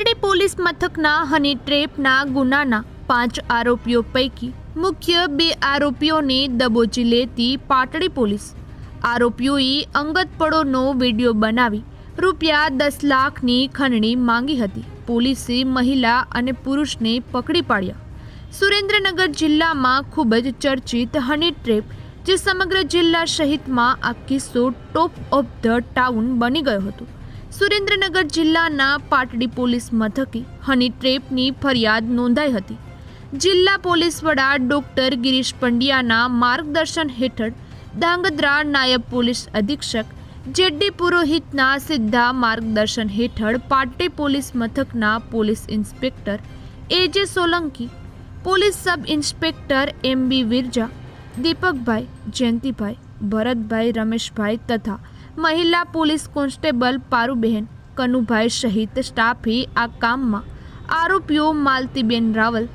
Patdi police મથકના honey ટ્રેપના ગુનાના પાંચ આરોપીઓ પૈકી મુખ્ય બે આરોપીઓને દબોચી લેતી પાટડી પોલીસ. આરોપીઓએ અંગતપળોનો વીડિયો બનાવી રૂપિયા દસ લાખની ખંડણી માંગી હતી. પોલીસે મહિલા અને પુરુષને પકડી પાડ્યા. સુરેન્દ્રનગર જિલ્લામાં ખૂબ જ ચર્ચિત હની ટ્રેપ, જે સમગ્ર જિલ્લા સહિતમાં આ કિસ્સો ટોપ ઓફ ધ ટાઉન બની ગયો હતો. સુરેન્દ્રનગર જિલ્લાના પાટડી પોલીસ મથકે હની ટ્રેપની ફરિયાદ નોંધાઈ હતી. જિલ્લા પોલીસ વડા ડોક્ટર ગિરીશ પંડ્યાના માર્ગદર્શન હેઠળ ધાંગધ્રા નાયબ પોલીસ અધિક્ષક જેડી પુરોહિતના સીધા માર્ગદર્શન હેઠળ પાટડી પોલીસ મથકના police inspector A J Solanki, police sub inspector M B Virja, Deepakbhai, Jayantibhai, Bharatbhai, Rameshbhai તથા મહિલા પોલીસ કોન્સ્ટેબલ પારુબહેન કનુભાઈ સહિત સ્ટાફે આ કામમાં આરોપીઓ માલતીબેન રાવલ,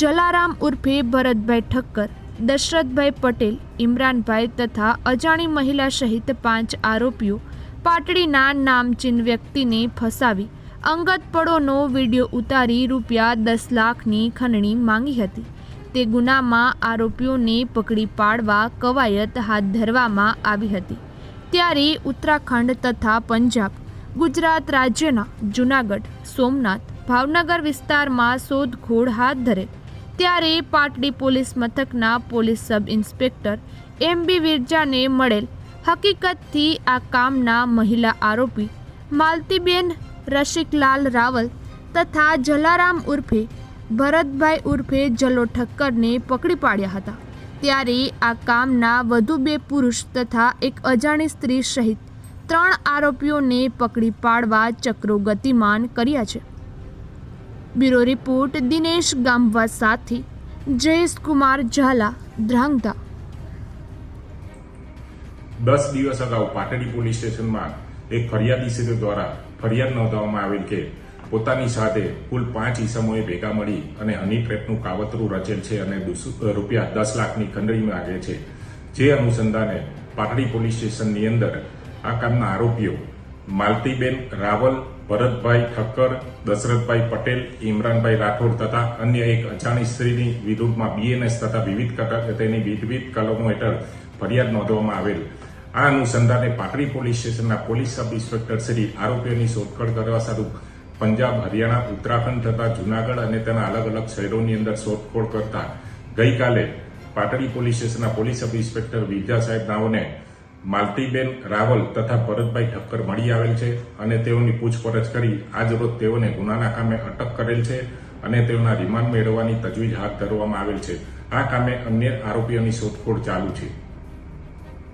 જલારામ ઉર્ફે ભરતભાઈ ઠક્કર, દશરથભાઈ પટેલ, ઇમરાનભાઈ તથા અજાણી મહિલા સહિત પાંચ આરોપીઓ પાટડીના નામચીન વ્યક્તિને ફસાવી અંગત પડોનો વીડિયો ઉતારી રૂપિયા દસ લાખની ખંડણી માંગી હતી. તે ગુનામાં આરોપીઓને પકડી પાડવા કવાયત હાથ ધરવામાં આવી હતી. ત્યારે ઉત્તરાખંડ તથા પંજાબ, ગુજરાત રાજ્યના જૂનાગઢ, સોમનાથ, ભાવનગર વિસ્તારમાં શોધખોળ હાથ ધરે. ત્યારે પાટડી પોલીસ મથકના police sub inspector M B વિરજાને મળેલ હકીકતથી આ કામના મહિલા આરોપી માલતીબેન રસિકલાલ રાવલ તથા જલારામ ઉર્ફે ભરતભાઈ ઉર્ફે જલો ઠક્કરને પકડી પાડ્યા હતા. ત્યારે આ કામના વધુ બે પુરુષ તથા એક અજાણી સ્ત્રી સહિત ત્રણ આરોપીઓને પકડી પાડવા ચક્રો ગતિમાન કર્યા છે. બ્યુરો રિપોર્ટ, દિનેશ ગામવા સાથે જયેશ કુમાર ઝાલા, ધ્રાંગધા. દસ દિવસ અગાઉ પાટડી પોલીસ સ્ટેશનમાં એક ફરિયાદી દ્વારા ફરિયાદ નોંધવામાં આવેલ કે પોતાની સાથે કુલ પાંચ ઈસમોએ ભેગા મળી અને હની ટ્રેપનું કાવતરું રચેલ છે અને રૂપિયા દસ લાખની ખંડણી માગે છે. જે અનુસંધાને પાટડી પોલીસ સ્ટેશનની અંદર આ કામના આરોપીઓ માલતીબેન રાવલ, ભરતભાઈ ઠક્કર, દશરથભાઈ પટેલ, ઇમરાનભાઈ રાઠોડ તથા અન્ય એક અજાણી સ્ત્રીની વિરુદ્ધમાં બીએનએસ તથા વિવિધ તેની વિવિધ કલમો હેઠળ ફરિયાદ નોંધવામાં આવેલ. આ અનુસંધાને પાટડી પોલીસ સ્ટેશનના પોલીસ સબ ઇન્સ્પેક્ટર શ્રી આરોપીઓની શોધખોળ કરવા સારું પંજાબ, હરિયાણા, ઉત્તરાખંડ તથા જુનાગઢ અને તેના અલગ અલગ શહેરોની અંદર શોધખોળ કરતા ગઈકાલે પાટડી પોલીસ સ્ટેશનના પોલીસ સબ ઇન્સ્પેક્ટર વિદ્યા સાહેબ નાઓને માલતીબેન રાવલ તથા ભરતભાઈ ઠક્કર મળી આવેલ છે અને તેઓની પૂછપરછ કરી આજરોજ તેઓને ગુનાના કામે અટક કરેલ છે અને તેઓના રિમાન્ડ મેળવવાની તજવીજ હાથ ધરવામાં આવેલ છે. આ કામે અન્ય આરોપીઓની શોધખોળ ચાલુ છે.